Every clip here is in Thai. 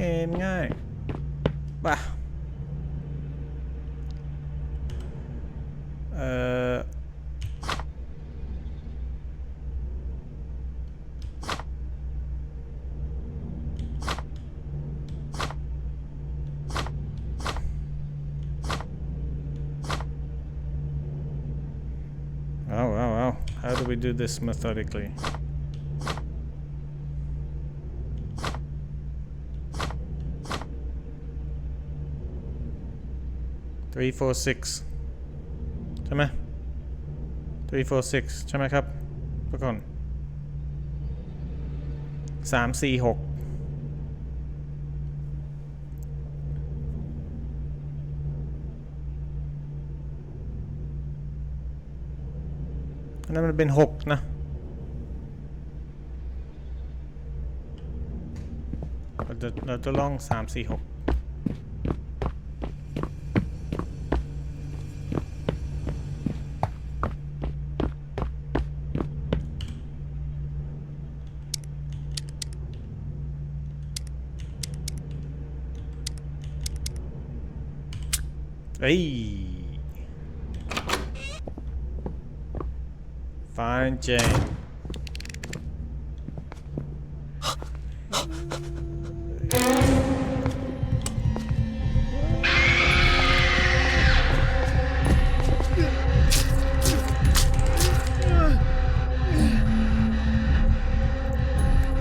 เกมง่ายป่ะเอ่อ Oh, wow, wow. How do we do this methodically? Three, four, six ใช่ไหม three, four, six ใช่ไหมครับทุกคนสามสี่หกนั้นมันเป็นหกนะเราจะเราจะลองสามสี่หก Hey. Fine Jane.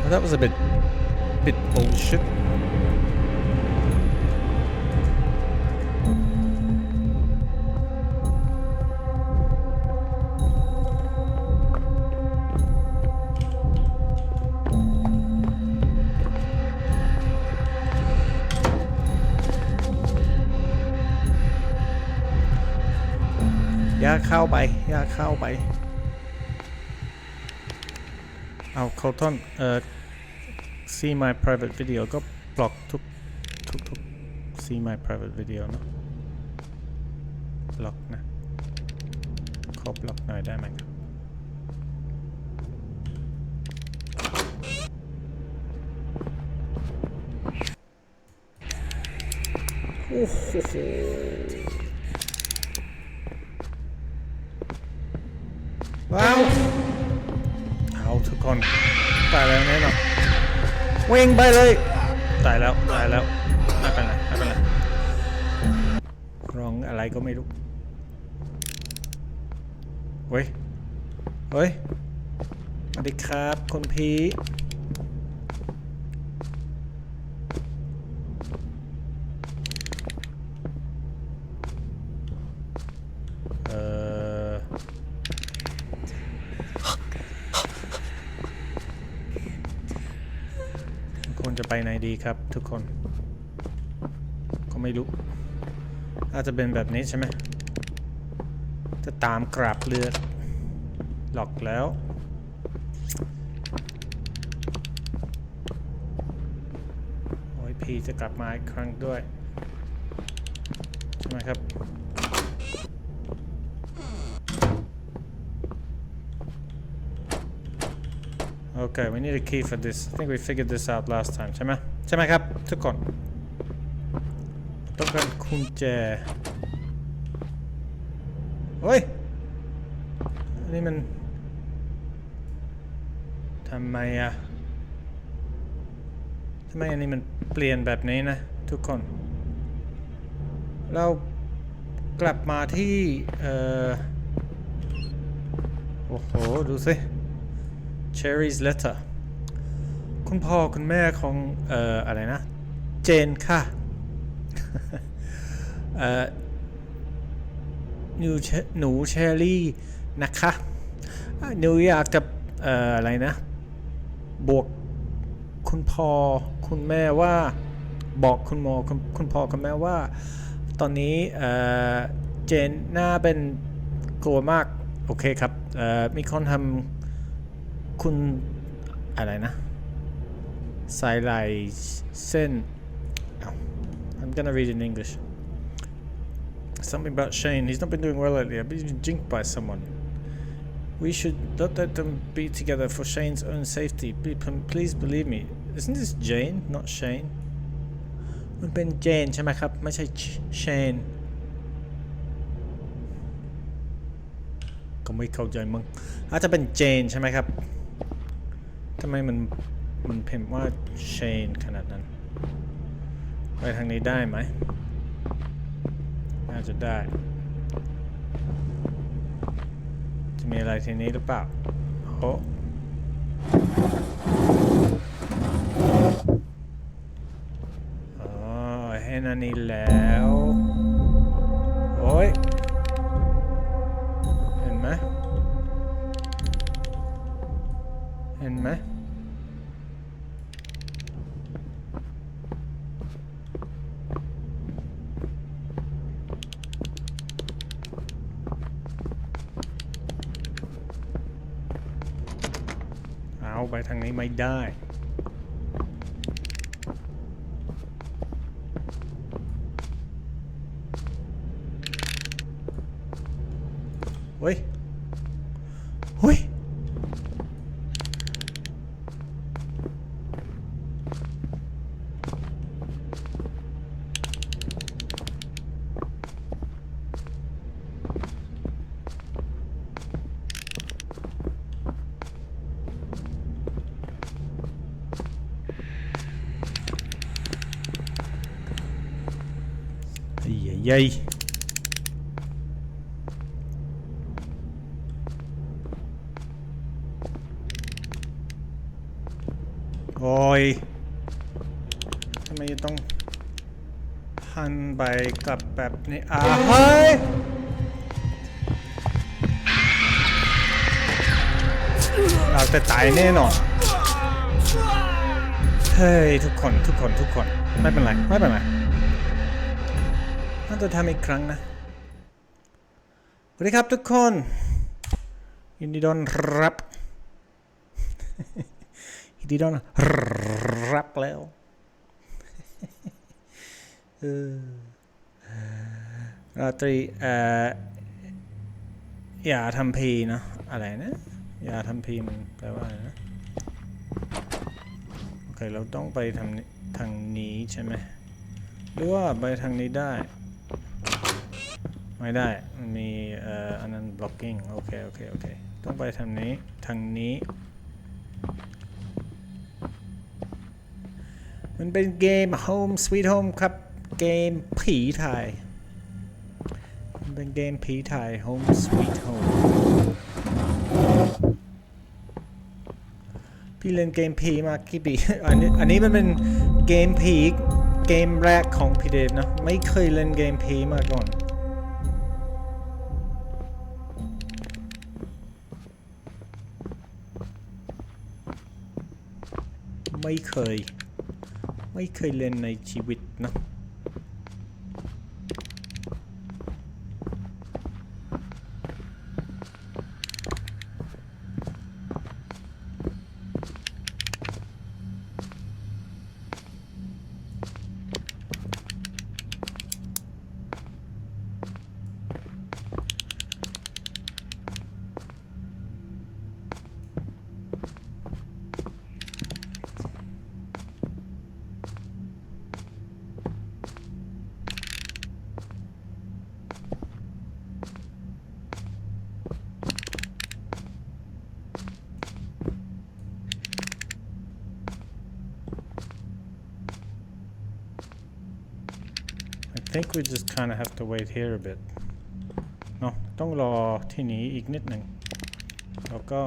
that was a bit bit bullshit. เอาเขาท่อนเอ่อ see my private video ก็บล็อกทุกทุกทุก see my private video เนอะบล็อกนะขอบล็อกหน่อยได้ไหมครับโอ้โหว้าวเอาทุกคน ตายแล้วแน่นอนวิ่งไปเลย ตายแล้วตายแล้วไม่เป็นไรไม่เป็นไรร้องอะไรก็ไม่รู้เฮ้ยเฮ้ยสวัสดีครับคุณพี ควรจะไปไหนดีครับทุกคน ก็ไม่รู้ อาจจะเป็นแบบนี้ใช่ไหม จะตามกราบเรือหลอกแล้ว โอ้ยพีจะกลับมาอีกครั้งด้วย ใช่ไหมครับ Okay, we need a key for this. I think we figured this out last time ใช่ไหมใช่ไหมครับ ทุกคน ต้องการกุญแจเฮ้ยอันนี้มันทำไมอะทำไมอันนี้มันเปลี่ยนแบบนี้นะ ทุกคน เรากลับมาที่ เอ่อ โอ้โห ดูสิ Cherry's letter คุณพ่อคุณแม่ของเอ่ออะไรนะ เจนค่ะเอ่อหนูเชหนูเชอรี่นะคะเอ่อหนูอยากจะเอ่ออะไรนะ บวกคุณพ่อคุณแม่ว่าบอกคุณหมอคุณคุณพ่อคุณแม่ว่า ตอนนี้เอ่อเจนหน้าเป็นกลัวมาก โอเคครับเอ่อมีคนทำ คุณอะไรนะใส่ลายเส้นอ้าว I'm gonna read in English something about Shane he's not been doing well lately I've been jinked by someone we should not let them be together for Shane's own safety Be- p- please believe me isn't this Jane not Shane มันเป็นเจนใช่ไหมครับ ไม่ใช่เชน ก็ไม่เข้าใจมึงอาจจะเป็นเจนใช่ไหมครับ ทำไมมันมันเพิมพ์ว่าเชนขนาดนั้น ไปทางนี้ได้ไหม น่าจะได้ จะมีอะไรทีนี้หรือเปล่า โอ้เห็นอันนี้แล้ว โอ้ย เห็นไหมเอาไปทางนี้ไม่ได้ เฮ้ย เฮ้ย Ai, ai, ai. Ôi ทำไมต้องหันไปกลับแบบนี้อ่าเฮ้ยเราจะตายแน่นอนเฮ้ยทุกคนทุกคนทุกคนไม่เป็นไรไม่เป็นไร จะทำอีกครั้งนะสวัสดีครับทุกคน ยินดีต้อนรับ ยินดีต้อนรับแล้วออราตรีเอ่ออย่าทำพีเนะอะไรนะอย่าทำพีมันแปลว่าอะไรนะโอเคเราต้องไปทางทางนี้ใช่ไหมหรือว่าไปทางนี้ได้ ไม่ได้มันมีเอ่ออันนั้น blocking โอเค โอเค โอเค ต้องไปทางนี้ ทางนี้ มันเป็นเกม Home Sweet Home ครับ เกมผีไทย มันเป็นเกมผีไทย Home Sweet Home พี่เล่นเกมผีมากี่ปีอันนี้ อันนี้มันเป็นเกมผีเกมแรกของพี่เดชนะ ไม่เคยเล่นเกมผีมาก่อน ไม่เคย ไม่เคยเล่นในชีวิตนะ think we just kind of have to wait here a bit เนาะต้องรอที่นี้อีกนิดหนึ่ง แล้วก็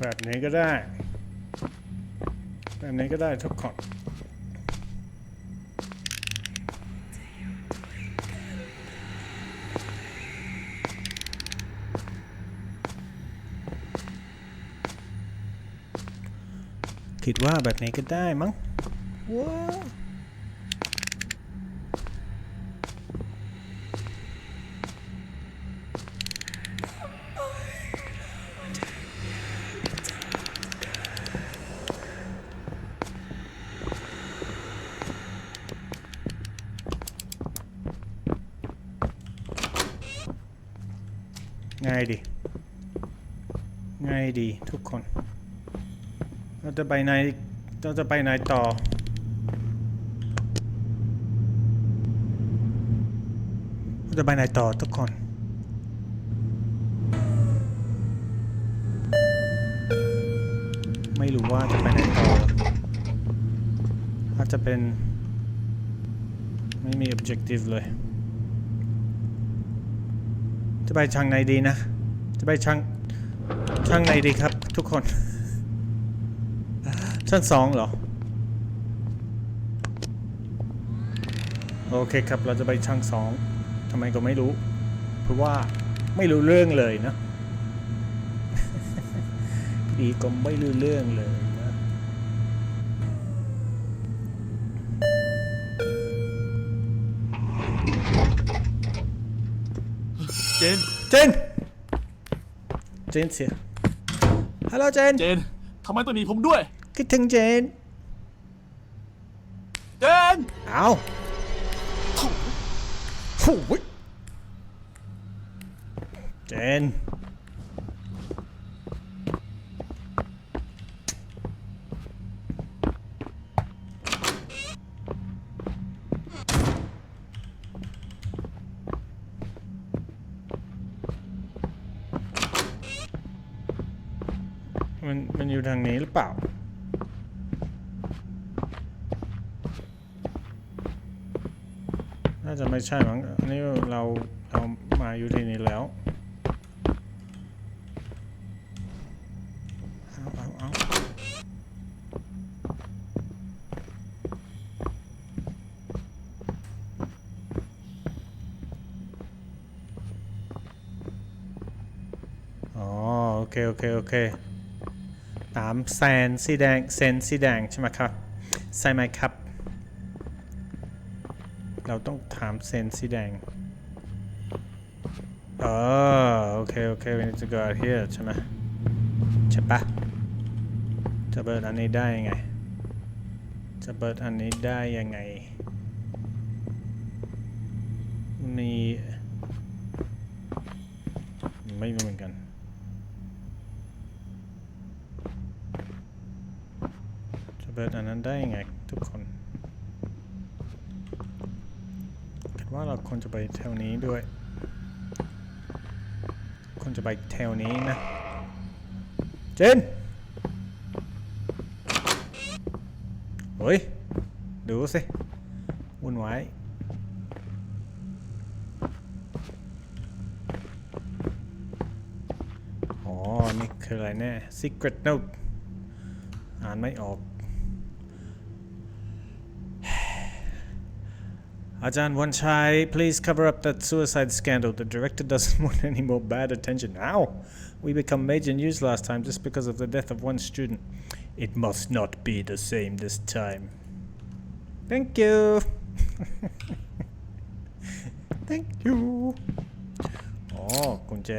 แบบไหนก็ได้ แบบไหนก็ได้ทุกคนคิดว่าแบบไหนก็ได้มั้งว้า ง่ายดีทุกคน เราจะไปไหนเราจะไปไหนต่อ เราจะไปไหนต่อทุกคนไม่รู้ว่าจะไปไหนต่อ อาจจะเป็น ไม่มี objective เลย จะไปทางไหนดีนะ จะไปทางางไหนดีครับ ทุกคน ชั้นสองเหรอ โอเคครับเราจะไปชั้นสองทำไมก็ไม่รู้ เพราะว่าไม่รู้เรื่องเลยนะพี่ก็ไม่รู้เรื่องเลยนะเจน เจน เจนเสีย ฮัลโหลเจน เจนทำไมต้องหนีผมด้วย คิดถึงเจน เจนเอาโอ้ยเจนมันมันอยู่ทางนี้หรือเปล่า น่าจะไม่ใช่มั้งอันนี้เราเรามาอยู่ที่นี่แล้วอ๋อโอเค โอเค โอเค ตามแซนสีแดงเซนสีแดงใช่ไหมครับ ใช่ไหมครับ เราต้องถามเซนสีแดงเออโอเค โอเค we need to go out here ใช่ไหมใช่ปะจะเปิดอันนี้ได้ยังไง จะเปิดอันนี้ได้ยังไงมีไม่รู้เหมือนกันจะเปิดอันนั้นได้ยังไงทุกคน คิด ว่าเราควรจะไปแถวนี้ด้วยควรจะไปแถวนี้นะ เจนเฮ้ย ดูสิวุ่นวายอ๋อ นี่คืออะไรแน่ Secret Note อ่านไม่ออก Ajahn Wanchai, please cover up that suicide scandal. The director doesn't want any more bad attention. Ow! We become major news last time just because of the death of one student. It must not be the same this time. Thank you. Thank you. อ๋อกุญแจ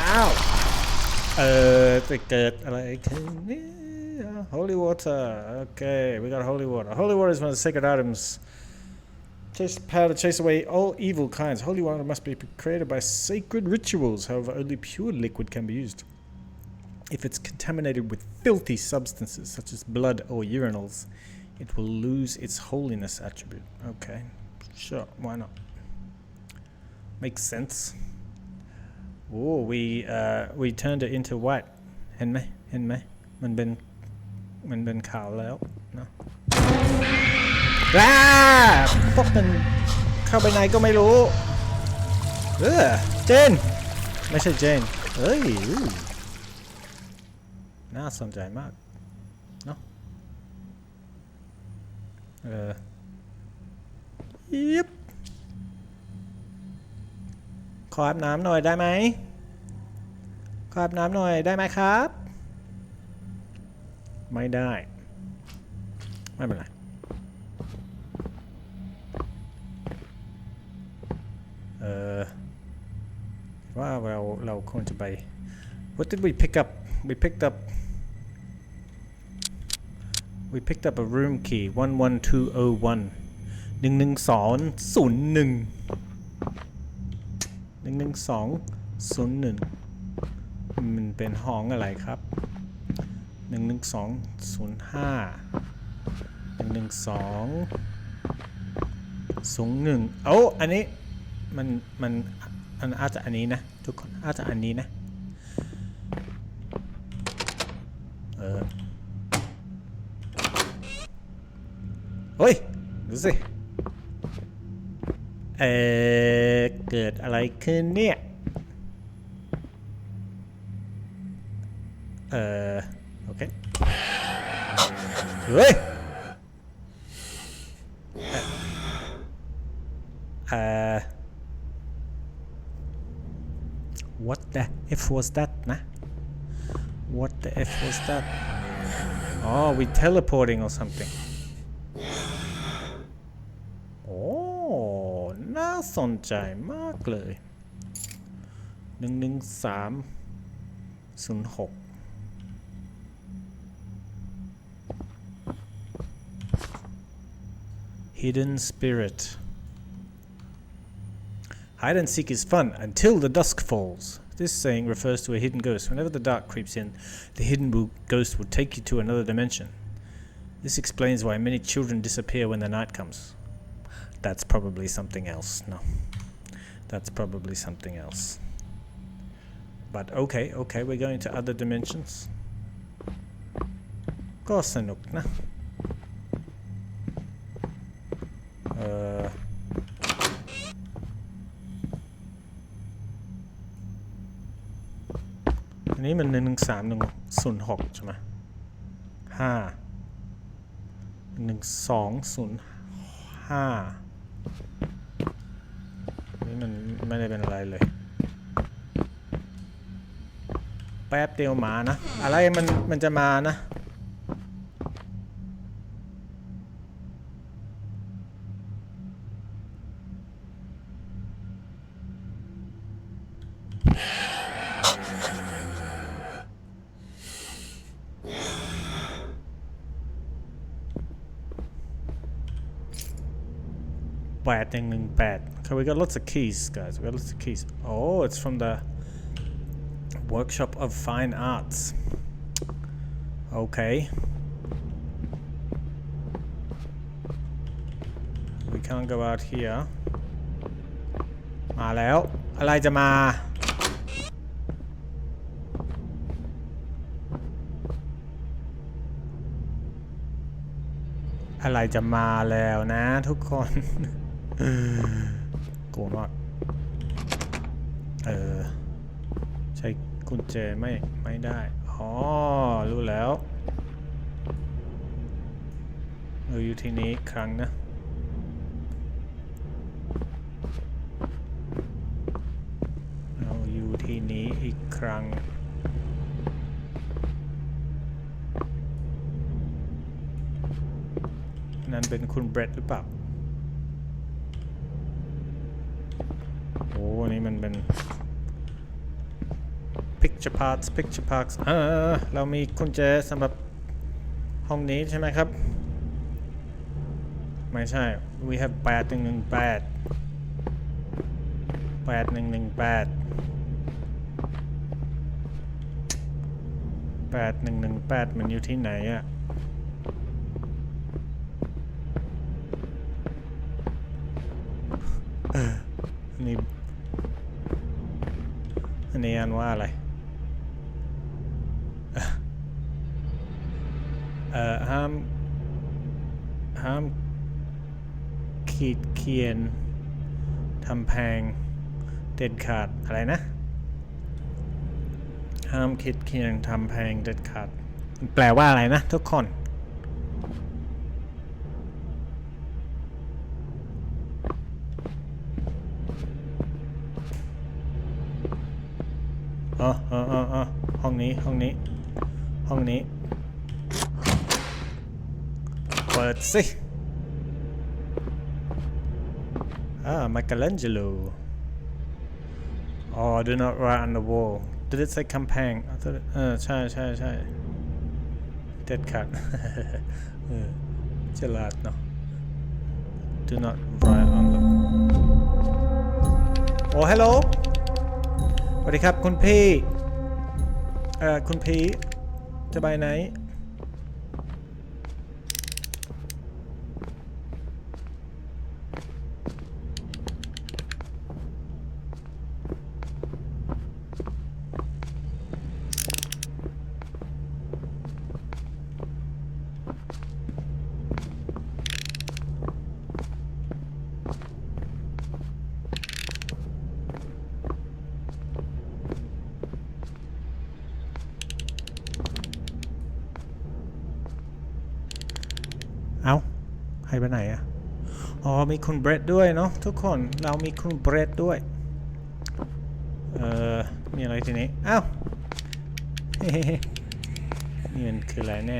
อ้าว เออจะเกิดอะไรขึ้นเนี่ย yeah, holy water. Okay, we got holy water. Holy water is one of the sacred items. Chase power to chase away all evil kinds. Holy water must be created by sacred rituals. However, only pure liquid can be used. If it's contaminated with filthy substances such as blood or urinals, it will lose its holiness attribute. Okay, sure, why not? Makes sense. Oh, we uh, we turned it into white. Hen meh, hen มันเป็นมันเป็นขาวแล้วนะว้าพวกมันเข้าไปไหนก็ไม่รู้ เออเจน ไม่ใช่เจนเอ้ย น่าสนใจมากเนาะเออยิบขออาบน้ำหน่อยได้ไหมขออาบน้ำหน่อยได้ไหมครับ ไม่ได้ ไม่เป็นไรเออว่าเราเราควรจะไป What did we pick up we picked up we picked up a room key 11201 11201 11201 มันเป็นห้องอะไรครับ 11205 11201โอ้อันนี้มันมันมันอาจจะอันนี้นะทุกคนอาจจะอันนี้นะเออเฮ้ยดูสิเออเกิดอะไรขึ้นเนี่ย เออ เฮ้ยเออ what the f was that นะ what the f was that oh we teleporting or something โอ้น่าสนใจมากเลยหนึ่งหนึ่งสามศูนย์หก Hidden Spirit. Hide and seek is fun until the dusk falls. This saying refers to a hidden ghost. Whenever the dark creeps in, the hidden ghost will take you to another dimension. This explains why many children disappear when the night comes. That's probably something else. No. That's probably something else. But okay, okay, we're going to other dimensions. ก็ อออันนี้มันหนึ่งหนึ่งสามหนึ่งศูนย์หกใช่ไหมห้าหนึ่งสองศูนย์ห้านี่มันไม่ได้เป็นอะไรเลย แป๊บเดียวมานะ อะไรมันมันจะมานะ 8 and then 8. Okay, we got lots of keys, guys. We got lots of keys. Oh, it's from the Workshop of Fine Arts. Okay. We can't go out here. มาแล้ว อะไรจะมา อะไรจะมาแล้วนะทุกคน โ กรธมาก เออ ใช้กุญแจไม่ไม่ได้ อ๋อ รู้แล้วเราอยู่ที่นี้ครั้งนะ เราอยู่ที่นี้อีกครั้งนั่นเป็นคุณเบรดหรือเปล่า โอ้อั นนี่มันเป็น picture parts picture parts เออเรามีกุญแจสำหรับห้องนี้ใช่ไหมครับ ไม่ใช่ we have 8 1 1 8 8 1 1 8 8 1 1 8 มันอยู่ที่ไหนอะนนี้ อันนี้อ่านว่าอะไร เอ่อห้าม ห้ามขีดเขียนทำแพงเด็ดขาดอะไรนะ ห้ามขีดเขียนทำแพงเด็ดขาด แปลว่าอะไรนะทุกคน ห้องนี้ห้องนี้ ห้องนี้ปิดสิอ่า Michelangelo oh do not write on the wall did it say กำแพงอะเออใช่ใช่ใช่เด็ดขาดเออฉลาดเนาะ do not write on the โอ้ hello สวัสดีครับคุณพี่ คุณพีจะไปไหน เอาให้ไปไหนอะอ๋อ มีคุณเบรดด้วยเนาะทุกคน เรามีคุณเบรดด้วย เอ่อ มีอะไรทีนี้ เอ้านี่มันคืออะไรแน่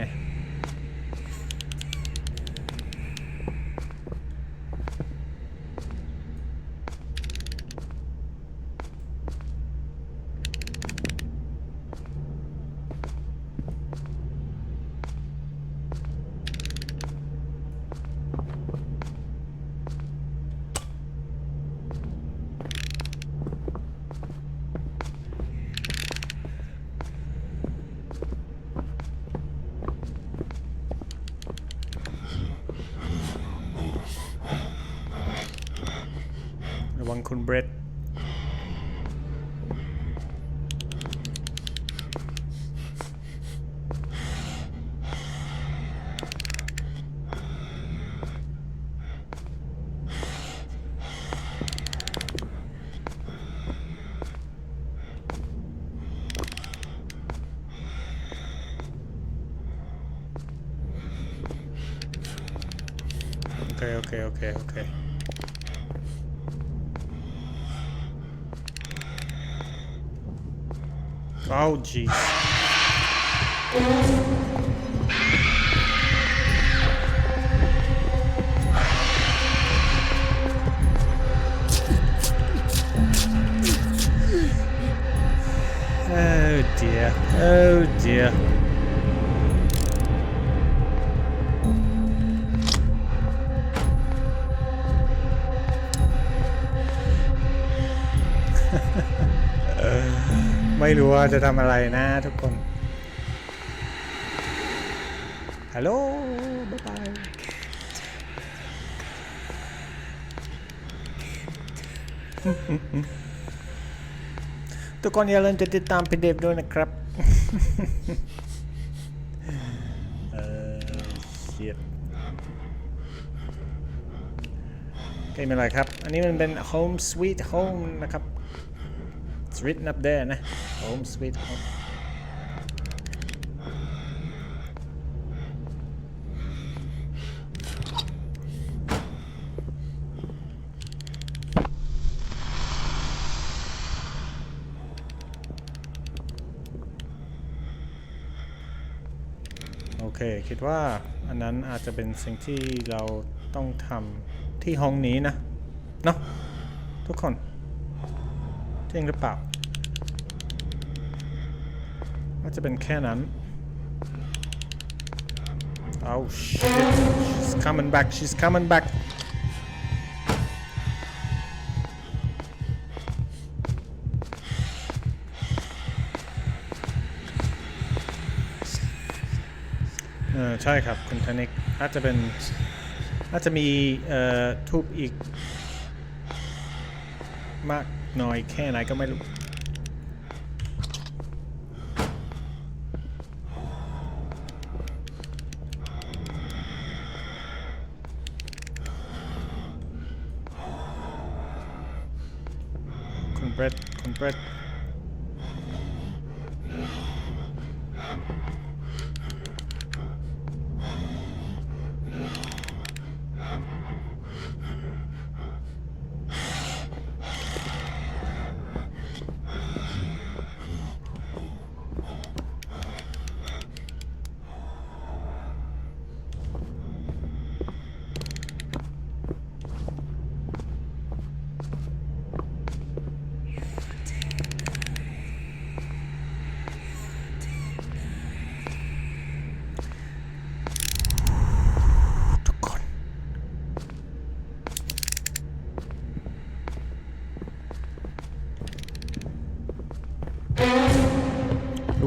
ร Oh, jeez. Oh dear. Oh dear. ไม่รู้ว่าจะทำอะไรนะทุกคน ฮัลโหล บ๊ายบายทุกคนอย่าลืมจะติดตามพี่เดฟด้วยนะครับเออเชียดเคไม่เป็นไรครับ อันนี้มันเป็น Home Sweet Home นะครับ It's written up there นะ Home Sweet Home โอเค คิดว่าอันนั้นอาจจะเป็นสิ่งที่เราต้องทำที่ห้องนี้นะ เนาะทุกคนจริงหรือเปล่า ว่าจะเป็นแค่นั้น Oh shit she's coming back she's coming back เออใช่ครับ คุณธนิกน่าจะเป็นน่าจะมีเอ่อทูบอีก มากน้อยแค่ไหนก็ไม่รู้ คุณเบร ด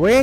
คุ